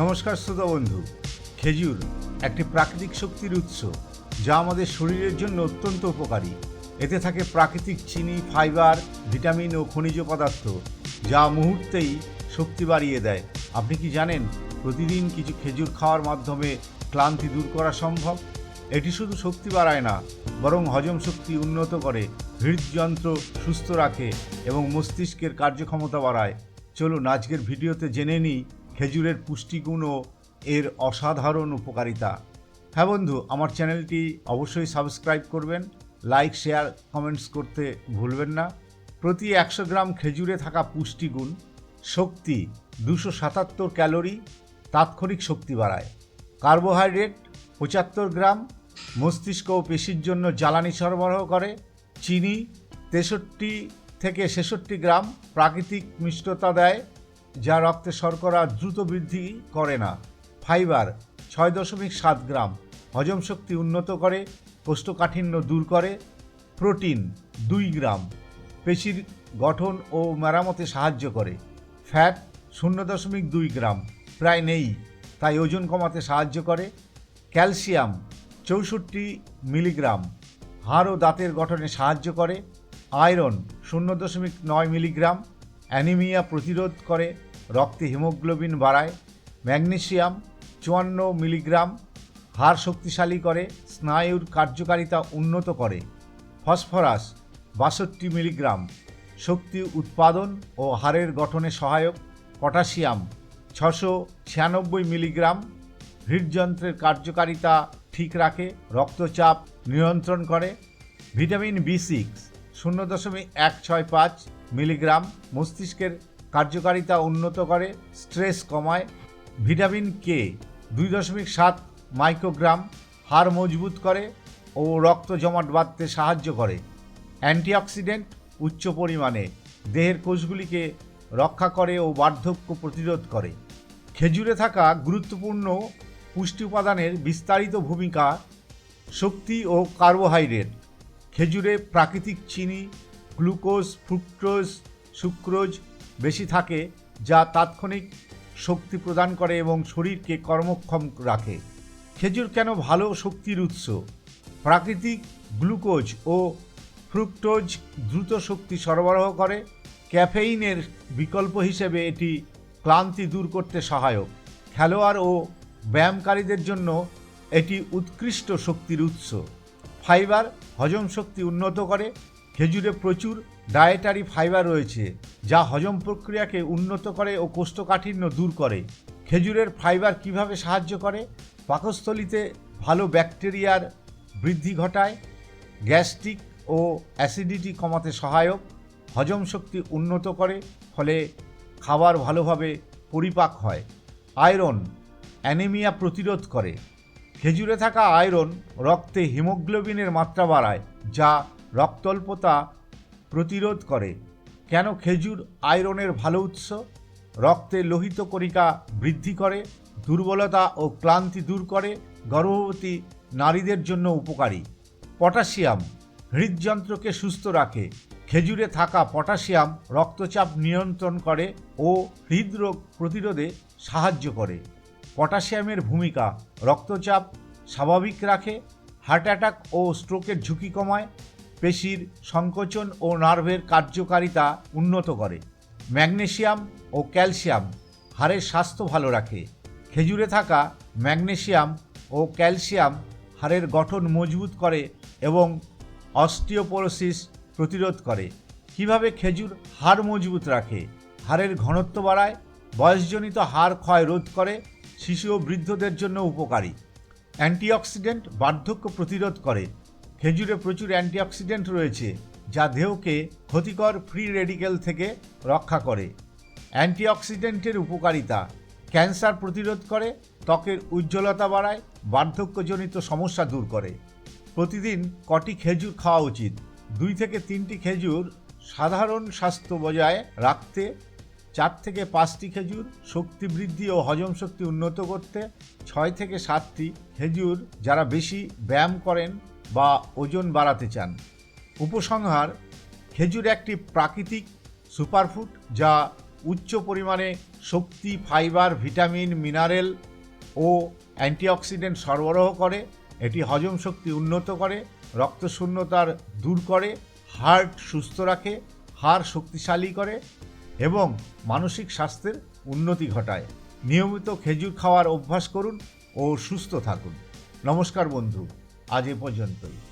নমস্কার শ্রোতা বন্ধু। খেজুর একটি প্রাকৃতিক শক্তির উৎস যা আমাদের শরীরের জন্য অত্যন্ত উপকারী। এতে থাকে প্রাকৃতিক চিনি, ফাইবার, ভিটামিন ও খনিজ পদার্থ যা মুহূর্তেই শক্তি বাড়িয়ে দেয়। আপনি কি জানেন প্রতিদিন কিছু খেজুর খাওয়ার মাধ্যমে ক্লান্তি দূর করা সম্ভব? এটি শুধু শক্তি বাড়ায় না, বরং হজম শক্তি উন্নত করে, হৃদযন্ত্র সুস্থ রাখে এবং মস্তিষ্কের কার্যক্ষমতা বাড়ায়। চলুন আজকের ভিডিওতে জেনে নিই খেজুরের পুষ্টিগুণ ও এর অসাধারণ উপকারিতা। হ্যাঁ বন্ধু, আমার চ্যানেলটি অবশ্যই সাবস্ক্রাইব করবেন, লাইক, শেয়ার, কমেন্টস করতে ভুলবেন না। প্রতি একশো গ্রাম খেজুরে থাকা পুষ্টিগুণ শক্তি দুশো সাতাত্তর ক্যালোরি, তাৎক্ষণিক শক্তি বাড়ায়। কার্বোহাইড্রেট পঁচাত্তর গ্রাম, মস্তিষ্ক ও পেশির জন্য জ্বালানি সরবরাহ করে। চিনি তেষট্টি থেকে ছেষট্টি গ্রাম প্রাকৃতিক মিষ্টতা দেয়। যা রক্তে শর্করা দ্রুত বৃদ্ধি করে না। ফাইবার ছয় দশমিক সাত গ্রাম হজম শক্তি উন্নত করে, কোষ্ঠকাঠিন্য দূর করে, প্রোটিন দুই গ্রাম পেশির গঠন ও মেরামতে সাহায্য করে। ফ্যাট শূন্য দশমিক দুই গ্রাম প্রায় নেই, তাই ওজন কমাতে সাহায্য করে। ক্যালসিয়াম চৌষট্টি মিলিগ্রাম হাড় ও দাঁতের গঠনে সাহায্য করে। আয়রন শূন্য দশমিক নয় মিলিগ্রাম অ্যানিমিয়া প্রতিরোধ করে। রক্তে হিমোগ্লোবিন বাড়ায় ম্যাগনেশিয়াম চুয়ান্ন মিলিগ্রাম হাড় শক্তিশালী করে, স্নায়ুর কার্যকারিতা উন্নত করে। ফসফরাস বাষট্টি মিলিগ্রাম। শক্তি উৎপাদন ও হাড়ের গঠনে সহায়ক। পটাশিয়াম ছশো ছিয়ানব্বই মিলিগ্রাম। হৃদযন্ত্রের কার্যকারিতা ঠিক রাখে, রক্তচাপ নিয়ন্ত্রণ করে। ভিটামিন বি সিক্স শূন্য দশমিক এক ছয় পাঁচ মিলিগ্রাম। মস্তিষ্কের কার্যকারিতা উন্নত করে, স্ট্রেস কমায়। ভিটামিন কে দুই দশমিক সাত মাইক্রোগ্রাম হাড় মজবুত করে ও রক্ত জমাট বাঁধতে সাহায্য করে। অ্যান্টিঅক্সিডেন্ট উচ্চ পরিমাণে দেহের কোষগুলিকে রক্ষা করে ও বার্ধক্য প্রতিরোধ করে। খেজুরে থাকা গুরুত্বপূর্ণ পুষ্টি উপাদানের বিস্তারিত ভূমিকা শক্তি ও কার্বোহাইড্রেট। খেজুরে প্রাকৃতিক চিনি, গ্লুকোজ, ফ্রুক্টোজ, সুক্রোজ বেশি থাকে, যা তাৎক্ষণিক শক্তি প্রদান করে এবং শরীরকে কর্মক্ষম রাখে। খেজুর কেন ভালো শক্তির উৎস? প্রাকৃতিক গ্লুকোজ ও ফ্রুক্টোজ দ্রুত শক্তি সরবরাহ করে। ক্যাফেইনের বিকল্প হিসেবে এটি ক্লান্তি দূর করতে সহায়ক। খেলোয়াড় ও ব্যায়ামকারীদের জন্য এটি উৎকৃষ্ট শক্তির উৎস। ফাইবার হজম শক্তি উন্নত করে খেজুরে প্রচুর ডায়েটারি ফাইবার রয়েছে, যা হজম প্রক্রিয়াকে উন্নত করে ও কোষ্ঠকাঠিন্য দূর করে। খেজুরের ফাইবার কীভাবে সাহায্য করে? পাকস্থলিতে ভালো ব্যাকটেরিয়ার বৃদ্ধি ঘটায়, গ্যাস্ট্রিক ও অ্যাসিডিটি কমাতে সহায়ক, হজম শক্তি উন্নত করে, ফলে খাবার ভালোভাবে পরিপাক হয়। আয়রন অ্যানিমিয়া প্রতিরোধ করে। খেজুরে থাকা আয়রন রক্তে হিমোগ্লোবিনের মাত্রা বাড়ায়, যা রক্তল্পতা প্রতিরোধ করে। কেন খেজুর আয়রনের ভালো উৎস? রক্তে লোহিত কণিকা বৃদ্ধি করে, দুর্বলতা ও ক্লান্তি দূর করে, গর্ভবতী নারীদের জন্য উপকারী। পটাশিয়াম হৃদযন্ত্রকে সুস্থ রাখে। খেজুরে থাকা পটাশিয়াম রক্তচাপ নিয়ন্ত্রণ করে ও হৃদরোগ প্রতিরোধে সাহায্য করে। পটাশিয়ামের ভূমিকা রক্তচাপ স্বাভাবিক রাখে, হার্ট অ্যাটাক ও স্ট্রোকের ঝুঁকি কমায় পেশির সংকোচন ও নার্ভের কার্যকারিতা উন্নত করে। ম্যাগনেশিয়াম ও ক্যালসিয়াম হাড়ের স্বাস্থ্য ভালো রাখে। খেজুরে থাকা ম্যাগনেশিয়াম ও ক্যালসিয়াম হাড়ের গঠন মজবুত করে এবং অস্টিওপোরোসিস প্রতিরোধ করে। কীভাবে খেজুর হাড় মজবুত রাখে? হাড়ের ঘনত্ব বাড়ায়, বয়সজনিত হাড় ক্ষয় রোধ করে, শিশু ও বৃদ্ধদের জন্য উপকারী। অ্যান্টিঅক্সিডেন্ট বার্ধক্য প্রতিরোধ করে। খেজুরে প্রচুর অ্যান্টিঅক্সিডেন্ট রয়েছে, যা দেহকে ক্ষতিকর ফ্রি রেডিকেল থেকে রক্ষা করে। অ্যান্টিঅক্সিডেন্টের উপকারিতা, ক্যান্সার প্রতিরোধ করে, ত্বকের উজ্জ্বলতা বাড়ায়, বার্ধক্যজনিত সমস্যা দূর করে। প্রতিদিন কটি খেজুর খাওয়া উচিত? দুই থেকে তিনটি খেজুর সাধারণ স্বাস্থ্য বজায় রাখতে, চার থেকে পাঁচটি খেজুর শক্তি বৃদ্ধি ও হজম শক্তি উন্নত করতে, ছয় থেকে সাতটি খেজুর যারা বেশি ব্যায়াম করেন বা ওজন বাড়াতে চান। উপসংহার, খেজুর একটি প্রাকৃতিক সুপারফুড যা উচ্চ পরিমাণে শক্তি, ফাইবার, ভিটামিন, মিনারেল ও অ্যান্টিঅক্সিডেন্ট সরবরাহ করে। এটি হজম শক্তি উন্নত করে, রক্তশূন্যতার দূর করে, হার্ট সুস্থ রাখে, হাড় শক্তিশালী করে এবং মানসিক স্বাস্থ্যের উন্নতি ঘটায়। নিয়মিত খেজুর খাওয়ার অভ্যাস করুন ও সুস্থ থাকুন। নমস্কার বন্ধু। আজ এ পর্যন্তই।